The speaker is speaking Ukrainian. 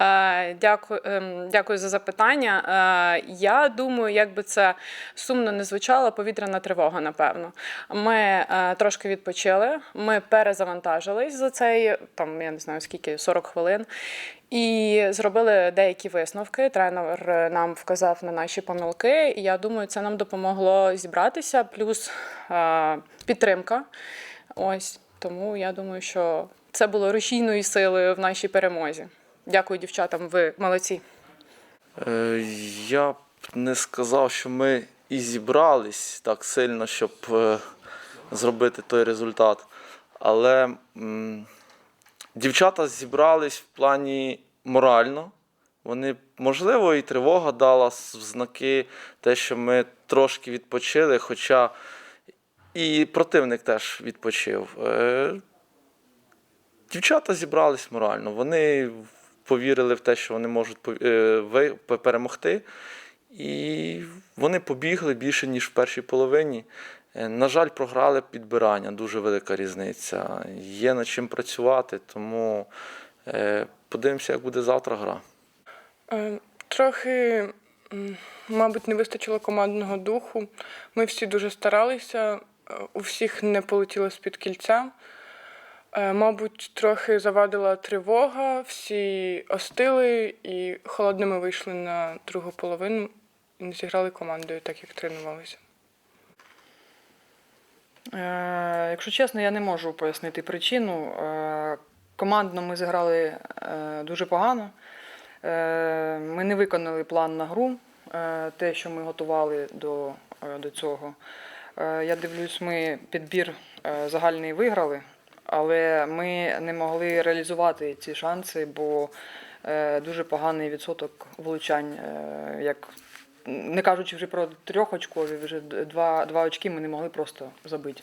Е, Дякую, ем, дякую за запитання. Е, Я думаю, як би це сумно не звучало, повітряна тривога, напевно. Ми е, трошки відпочили, ми перезавантажились за цей там, я не знаю скільки, 40 хвилин. І зробили деякі висновки. Тренер нам вказав на наші помилки. І я думаю, це нам допомогло зібратися. Плюс підтримка. Ось тому я думаю, що це було рушійною силою в нашій перемозі. Дякую дівчатам, ви молодці. Е, Я б не сказав, що ми і зібрались так сильно, щоб е, зробити той результат. Але м, дівчата зібрались в плані морально. Вони, можливо, і тривога дала в знаки те, що ми трошки відпочили, хоча і противник теж відпочив. Е, Дівчата зібрались морально. Вони повірили в те, що вони можуть е, перемогти. І вони побігли більше, ніж в першій половині. Е, На жаль, програли підбирання, дуже велика різниця. Є над чим працювати, тому е, подивимося, як буде завтра гра. Трохи, мабуть, не вистачило командного духу. Ми всі дуже старалися, у всіх не полетіло з-під кільця. Е, Мабуть, трохи завадила тривога, всі остили і холодними вийшли на другу половину і не зіграли командою, так як тренувалися. Е, Якщо чесно, я не можу пояснити причину. Е, Командно ми зіграли е, дуже погано. Ми не виконали план на гру, те, що ми готували до, до цього. Я дивлюсь, ми підбір загальний виграли, але ми не могли реалізувати ці шанси, бо е, дуже поганий відсоток влучань. е, Як, не кажучи вже про трьохочкові, вже два, два очки ми не могли просто забити.